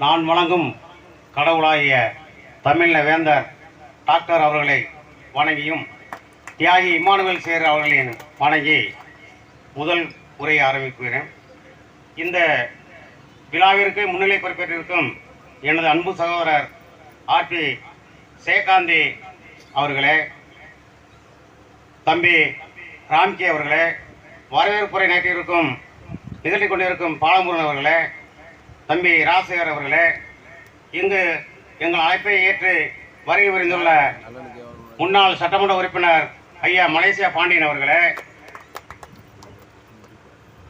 நான் வணங்கும் கடவுளாகிய தமிழ வேந்தர் டாக்டர் அவர்களை வணங்கியும் தியாகி இமானுவேல் சேர் அவர்களின் வணங்கி முதல் உரையை ஆரம்பிக்கிறேன். இந்த விழாவிற்கு முன்னிலை பொறுப்பேற்றிருக்கும் எனது அன்பு சகோதரர் ஆர்பி சேகாந்தி அவர்களே தம்பி ராம்கி அவர்களே வரவேற்புரை நேற்றிருக்கும் நிகழ்த்தி கொண்டிருக்கும் பாலமுருகன் அவர்களே தம்பி ராசகர் அவர்களே இங்கு எங்கள் அழைப்பை ஏற்று வருகை புரிந்துள்ள முன்னாள் சட்டமன்ற உறுப்பினர் ஐயா மலேசியா பாண்டியன் அவர்களே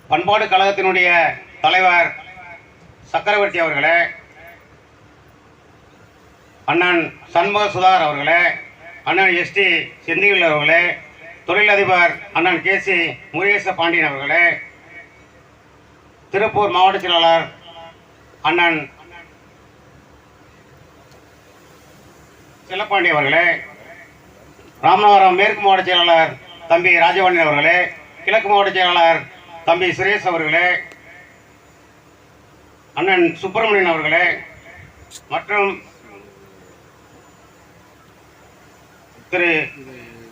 பண்பாடு கழகத்தினுடைய தலைவர் சக்கரவர்த்தி அவர்களே அண்ணன் சண்முக சுதாகர் அவர்களே அண்ணன் எஸ்டி செந்தில் அவர்களே தொழிலதிபர் அண்ணன் கே சி முருகேச பாண்டியன் அவர்களே திருப்பூர் மாவட்ட செயலாளர் அண்ணன் செல்லப்பாண்டி அவர்களே ராமநாதபுரம் மேற்கு மாவட்ட செயலாளர் தம்பி ராஜவண்ணன் அவர்களே கிழக்கு மாவட்ட செயலாளர் தம்பி சுரேஷ் அவர்களே அண்ணன் சுப்பிரமணியன் அவர்களே மற்றும் திரு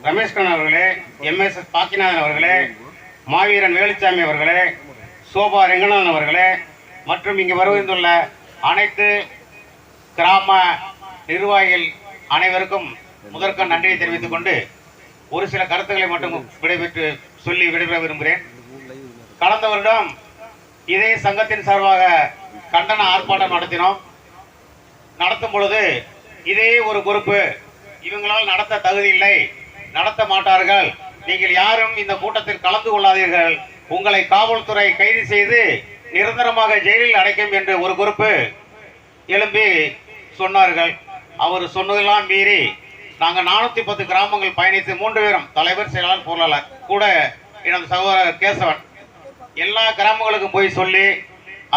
ரமேஷ்கண்ணன் அவர்களே எம்எஸ்எஸ் பாக்கிநாதன் அவர்களே மாவீரன் வேலுச்சாமி அவர்களே சோபா ரெங்கநாதன் அவர்களே மற்றும் இங்கு வருகின்றுள்ள அனைத்து கிராம நிர்வாகிகள் அனைவருக்கும் முதற்க நன்றியை தெரிவித்துக் கொண்டு ஒரு சில கருத்துக்களை மட்டும் விடைபெற்று சொல்லி விடைபெற விரும்புகிறேன். கடந்த வருடம் இதே சங்கத்தின் சார்பாக கண்டன ஆர்ப்பாட்டம் நடத்தினோம். நடத்தும் பொழுது இதே ஒரு பொறுப்பு இவங்களால் நடத்த தகுதி இல்லை நடத்த மாட்டார்கள் நீங்கள் யாரும் இந்த கூட்டத்தில் கலந்து கொள்ளாதீர்கள் உங்களை காவல்துறை கைது செய்து நிரந்தரமாக ஜெயிலில் அடைக்கும் என்று ஒரு குறிப்பு எழும்பி சொன்னார்கள். அவர் சொன்னதெல்லாம் மீறி நாங்கள் நானூற்றி பத்து கிராமங்கள் பயணித்து மூன்று பேரும் தலைவர் செயலாளர் பொருளாளர் கூட எனது சகோதரர் கேசவன் எல்லா கிராமங்களுக்கும் போய் சொல்லி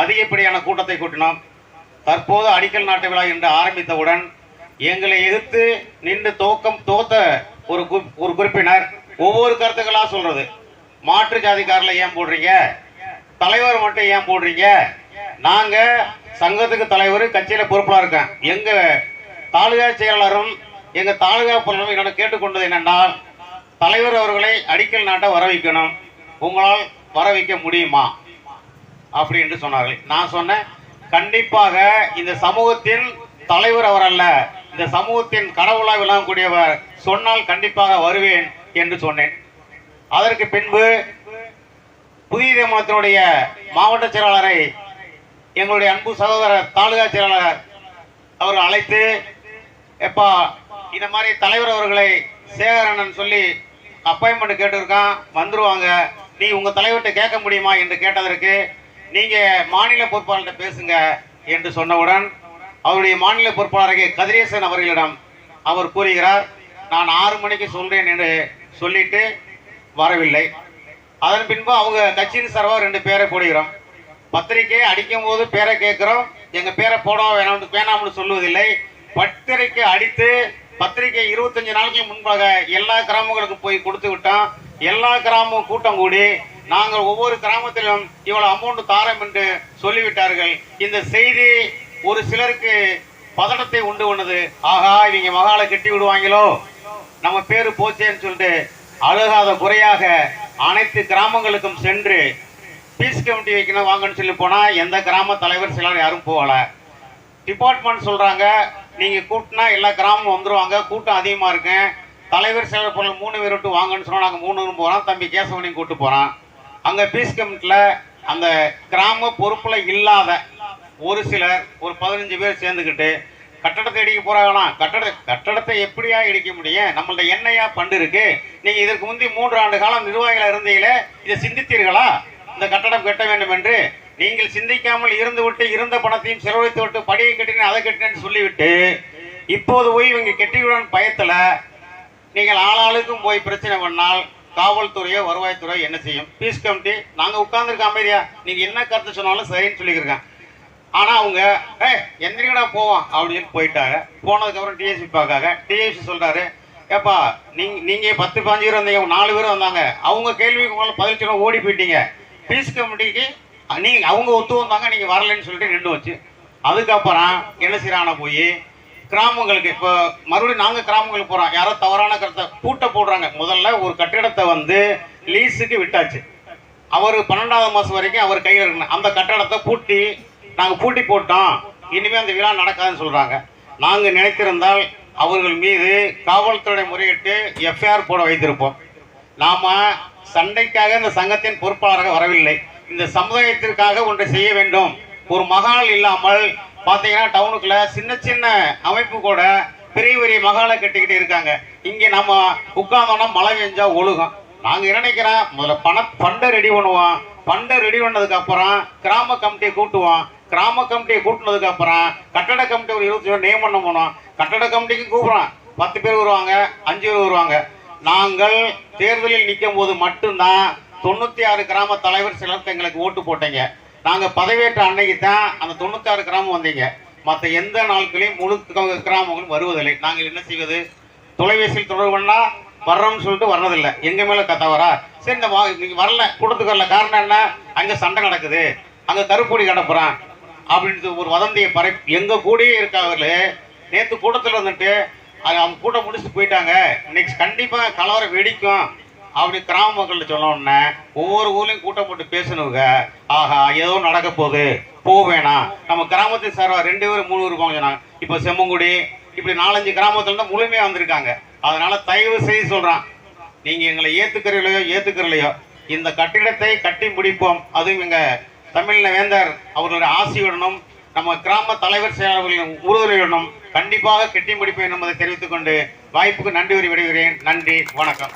அதிகப்படியான கூட்டத்தை கூட்டினோம். தற்போது அடிக்கல் நாட்டு விழா என்று ஆரம்பித்தவுடன் எங்களை எதிர்த்து நின்று தோக்கம் தோத்த ஒரு ஒரு குறிப்பினர். ஒவ்வொரு கருத்துக்களாக சொல்றது. மாற்று ஜாதிக்காரில் ஏன் போடுறீங்க? தலைவர் மட்டும் ஏன் போடுறீங்க? நாங்க சங்கத்துக்கு தலைவர் கட்சியில பொறுப்பா இருக்கேன். எங்க தாலுகா செயலாளரும் எங்க தாலுகா பொருளும் என்னோட கேட்டுக்கொண்டது என்னென்றால் தலைவர் அவர்களை அடிக்கல் நாட்ட வர வைக்கணும் உங்களால் வர வைக்க முடியுமா? அப்படி என்று சொன்னார்கள். நான் சொன்னேன் கண்டிப்பாக இந்த சமூகத்தின் தலைவர் அவர் அல்ல இந்த சமூகத்தின் கடவுளாக விளங்கக்கூடியவர் சொன்னால் கண்டிப்பாக வருவேன் என்று சொன்னேன். அதற்கு பின்பு புதிய மாவட்டத்தினுடைய மாவட்ட செயலாளரை எங்களுடைய அன்பு சகோதரர் தாலுகா செயலாளர் அவர்கள் அழைத்து எப்பா இந்த மாதிரி தலைவர் அவர்களை சேகரண்ணன் சொல்லி அப்பாயின்மெண்ட் கேட்டிருக்கான் வந்துருவாங்க. நீ உங்க தலைவர்கிட்ட கேட்க முடியுமா? என்று கேட்டதற்கு நீங்க மாநில பொறுப்பாளர்கிட்ட பேசுங்க என்று சொன்னவுடன் அவருடைய மாநில பொறுப்பாளருக்கு கதிரேசன் அவர்களிடம் அவர் கூறுகிறார் நான் ஆறு மணிக்கு சொல்றேன் என்று சொல்லிட்டு வரவில்லை. அதன் பின்பு அவங்க கட்சியின் சார்பாக ரெண்டு பேரை போடுகிறோம். பத்திரிக்கை அடிக்கும் போது பேரை கேட்கிறோம். எங்க பேரை போட வேணாம்னு வேணாம்னு சொல்லுவதில்லை. பத்திரிக்கை அடித்து பத்திரிக்கை இருபத்தஞ்சு நாளைக்கு முன்பாக எல்லா கிராமங்களுக்கும் போய் கொடுத்து விட்டோம். எல்லா கிராமமும் கூட்டம் கூடி நாங்கள் ஒவ்வொரு கிராமத்திலும் இவ்வளவு அமௌண்ட் தாரம் என்று சொல்லிவிட்டார்கள். இந்த செய்தி ஒரு சிலருக்கு பதட்டத்தை உண்டு பண்ணது. ஆகா இவங்க மகாலை கட்டி விடுவாங்களோ? நம்ம பேரு போச்சேன்னு சொல்லிட்டு அழுகாத குறையாக அனைத்து கிராமங்களுக்கும் சென்று பீஸ் கமிட்டி வைக்கணும் வாங்கன்னு சொல்லி போனால் எந்த கிராம தலைவர் சிலர் யாரும் போகலை. டிபார்ட்மெண்ட் சொல்கிறாங்க நீங்கள் கூட்டினா எல்லா கிராமம் வந்துடுவாங்க கூட்டம் அதிகமாக இருக்கும் தலைவர் சிலர் பொருள் மூணு பேர் விட்டு வாங்கன்னு சொன்னால் நாங்கள் மூணு பேரும் போகிறோம் தம்பி கேசவனையும் கூப்பிட்டு போகிறோம் அங்கே பீஸ் கமிட்டியில் அந்த கிராம பொறுப்பில் இல்லாத ஒரு சிலர் ஒரு பதினஞ்சு பேர் சேர்ந்துக்கிட்டு கட்டடத்தை இடிக்க போறாங்களாம் கட்டட கட்டடத்தை எப்படியா இடிக்க முடியும்? நம்மள்ட்ட என்னையா பண்டு இருக்கு. நீங்க இதற்கு முந்தி மூன்று ஆண்டு காலம் நிர்வாகிகளா இருந்தீங்களே இதை சிந்தித்தீர்களா? இந்த கட்டடம் கட்ட வேண்டும் என்று நீங்கள் சிந்திக்காமல் இருந்து விட்டு இருந்த பணத்தையும் செலவழித்து விட்டு படியை கட்டினேன் அதை கட்டினேன்னு சொல்லிவிட்டு இப்போது போய் இவங்க கெட்டியுடன் பயத்தில். நீங்கள் ஆளாளுக்கும் போய் பிரச்சனை பண்ணால் காவல்துறையோ வருவாய்த்துறையோ என்ன செய்யும்? பீஸ் கமிட்டி நாங்கள் உட்காந்துருக்க அமைதியா? நீங்கள் என்ன கருத்து சொன்னாலும் சரின்னு சொல்லியிருக்கேன் ஆனா அவங்க ஏ எந்திரிக்கடா போவோம் அப்படின்னு சொல்லி போயிட்டாங்க. போனதுக்கப்புறம் டிஎஸ்பி பார்க்காங்க. டிஎஸ்பி சொல்றாரு ஏப்பா நீங்க நீங்க பத்து பாஞ்சு பேர் வந்தீங்க நாலு பேர் வந்தாங்க. அவங்க கேள்விக்கு உங்களால் பதில் சொல்ல ஓடி போயிட்டீங்க. பீஸ் கமிட்டிக்கு நீங்க அவங்க ஒத்து வந்தாங்க நீங்க வரலைன்னு சொல்லிட்டு நின்று வச்சு அதுக்கப்புறம் என்ன செய்யறான போய் கிராமங்களுக்கு இப்போ மறுபடியும் நாங்கள் கிராமங்களுக்கு போகிறோம் யாரோ தவறான கருத்தை கூட்ட போடுறாங்க. முதல்ல ஒரு கட்டிடத்தை வந்து லீஸுக்கு விட்டாச்சு. அவர் பன்னெண்டாவது மாதம் வரைக்கும் அவர் கையில் இருக்கணும். அந்த கட்டடத்தை பூட்டி நாங்கள் பூட்டி போட்டோம். இனிமேல் அந்த விழா நடக்காதுன்னு சொல்கிறாங்க நாங்கள் நினைத்திருந்தால் அவர்கள் மீது காவல்துறை முறையிட்டு எஃப்ஐஆர் போட வைத்திருப்போம். நாம் சண்டைக்காக இந்த சங்கத்தின் பொறுப்பாளராக வரவில்லை. இந்த சமுதாயத்திற்காக ஒன்றை செய்ய வேண்டும். ஒரு மகால் இல்லாமல் பார்த்தீங்கன்னா டவுனுக்குள்ள சின்ன சின்ன அமைப்பு கூட பெரிய பெரிய மகாலை கட்டிக்கிட்டு இருக்காங்க. இங்கே நம்ம உட்கார்ந்தோம்னா மழை பெஞ்சா ஒழுகும். நாங்கள் என்ன நினைக்கிறோம்? முதல்ல பண ஃபண்டை ரெடி பண்ணுவோம். ஃபண்டை ரெடி பண்ணதுக்கப்புறம் கிராம கமிட்டியை கூட்டுவோம். கிராம கமிட்டியை கூட்டினதுக்கு அப்புறம் கட்டட கமிட்டி ஒரு இருபத்தி பேர் நியமனம் பண்ணோம் கட்டட கமிட்டிக்கு கூப்பிடுறோம். பத்து பேர் வருவாங்க அஞ்சு பேர் வருவாங்க. நாங்கள் தேர்தலில் நிற்கும் போது மட்டும்தான் தொண்ணூற்றி ஆறு கிராம தலைவர் சிலருக்கு எங்களுக்கு ஓட்டு போட்டீங்க. நாங்கள் பதவியேற்ற அன்னைக்கு தான் அந்த தொண்ணூற்றி ஆறு கிராமம் வந்தீங்க. மற்ற எந்த நாட்களையும் முழு கிராமங்களும் வருவதில்லை. நாங்கள் என்ன செய்வது? தொலைபேசியில் தொடர்பு பண்ணா வர்றோம்னு சொல்லிட்டு வர்றதில்லை. எங்கள் மேலே கத்தவரா சரி இந்த வா- இன்னைக்கு வரல கொடுத்துக்கல காரணம் என்ன? அங்கே சண்டை நடக்குது. அங்கே கருப்பொடி கிடப்புறான் அப்படின்றது ஒரு வதந்தியை பறை எங்கள் கூடயே இருக்காங்களே நேற்று கூட்டத்தில் வந்துட்டு அது அவங்க கூட்டம் முடிச்சு போயிட்டாங்க. நெக்ஸ்ட் கண்டிப்பாக கலவரம் வெடிக்கும் அப்படி கிராம மக்கள்கிட்ட சொன்னோடனே ஒவ்வொரு ஊர்லேயும் கூட்டம் போட்டு பேசணுங்க ஆஹா ஏதோ நடக்க போகுது போக வேணாம் நம்ம கிராமத்தை சார்வா ரெண்டு பேரும் மூணு இருப்பாங்க சொன்னாங்க. இப்போ செம்மங்குடி இப்படி நாலஞ்சு கிராமத்துல தான் முழுமையாக வந்திருக்காங்க. அதனால தயவு செய்து சொல்கிறான் நீங்கள் எங்களை ஏத்துக்கிறீர்களையோ ஏற்றுக்கிறலையோ இந்த கட்டிடத்தை கட்டி முடிப்போம். அதுவும் எங்கள் தமிழ்ல வேந்தர் அவர்களுடைய ஆசியுடனும் நம்ம கிராம தலைவர் செயலாளர்களின் உறுதுணையுடனும் கண்டிப்பாக கெட்டி முடிப்பேன் என்பதை தெரிவித்துக் கொண்டு வாய்ப்புக்கு நன்றி கூறி விடுகிறேன் நன்றி வணக்கம்.